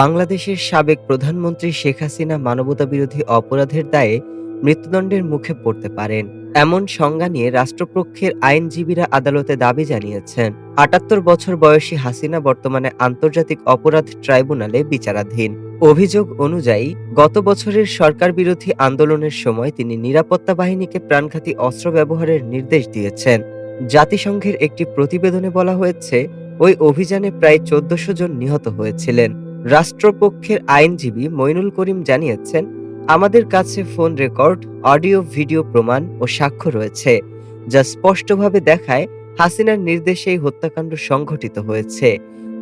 বাংলাদেশের সাবেক প্রধানমন্ত্রী শেখ হাসিনা মানবতাবিরোধী অপরাধের দায়ে মৃত্যুদণ্ডের মুখে পড়তে পারেন। এমন সংজ্ঞা নিয়ে রাষ্ট্রপক্ষের আইনজীবীরা আদালতে দাবি জানিয়েছেন। আটাত্তর বছর বয়সী হাসিনা বর্তমানে আন্তর্জাতিক অপরাধ ট্রাইব্যুনালে বিচারাধীন। অভিযোগ অনুযায়ী, গত বছরের সরকার বিরোধী আন্দোলনের সময় তিনি নিরাপত্তা বাহিনীকে প্রাণঘাতী অস্ত্র ব্যবহারের নির্দেশ দিয়েছেন। জাতিসংঘের একটি প্রতিবেদনে বলা হয়েছে, ওই অভিযানে প্রায় চোদ্দশো জন নিহত হয়েছিলেন। রাষ্ট্রপক্ষের আইনজীবী মইনুল করিম জানিয়েছেন, আমাদের কাছে ফোন রেকর্ড, অডিও, ভিডিও প্রমাণ ও সাক্ষ্য রয়েছে, যা স্পষ্টভাবে দেখায় হাসিনার নির্দেশে এই হত্যাকাণ্ড সংঘটিত হয়েছে।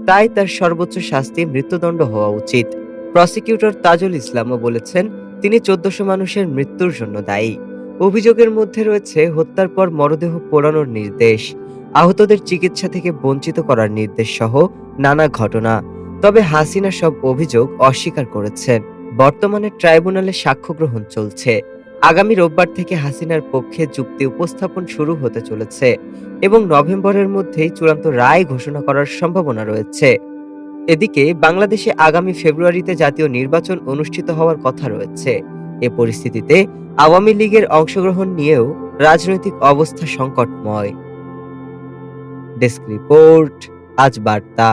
তাই তার সর্বোচ্চ শাস্তি মৃত্যুদণ্ড হওয়া উচিত। প্রসিকিউটর তাজুল ইসলামও বলেছেন, তিনি চোদ্দশো মানুষের মৃত্যুর জন্য দায়ী। অভিযোগের মধ্যে রয়েছে হত্যার পর মরদেহ পোড়ানোর নির্দেশ। আহতদের চিকিৎসা থেকে বঞ্চিত করার নির্দেশ সহ নানা ঘটনা। তবে হাসিনা সব অভিযোগ অস্বীকার করেছেন বর্তমানে ট্রাইব্যুনালে সাক্ষ্য গ্রহণ চলছে। আগামী রোববার থেকে হাসিনার পক্ষে যুক্তি উপস্থাপন শুরু হতে চলেছে এবং নভেম্বরের মধ্যেই চূড়ান্ত রায় ঘোষণা করার সম্ভাবনা রয়েছে। এদিকে বাংলাদেশে আগামী ফেব্রুয়ারিতে জাতীয় নির্বাচন অনুষ্ঠিত হওয়ার কথা রয়েছে। এ পরিস্থিতিতে আওয়ামী লীগের অংশগ্রহণ নিয়েও রাজনৈতিক অবস্থা সংকটময়। ডেস্ক রিপোর্ট, আজ বার্তা।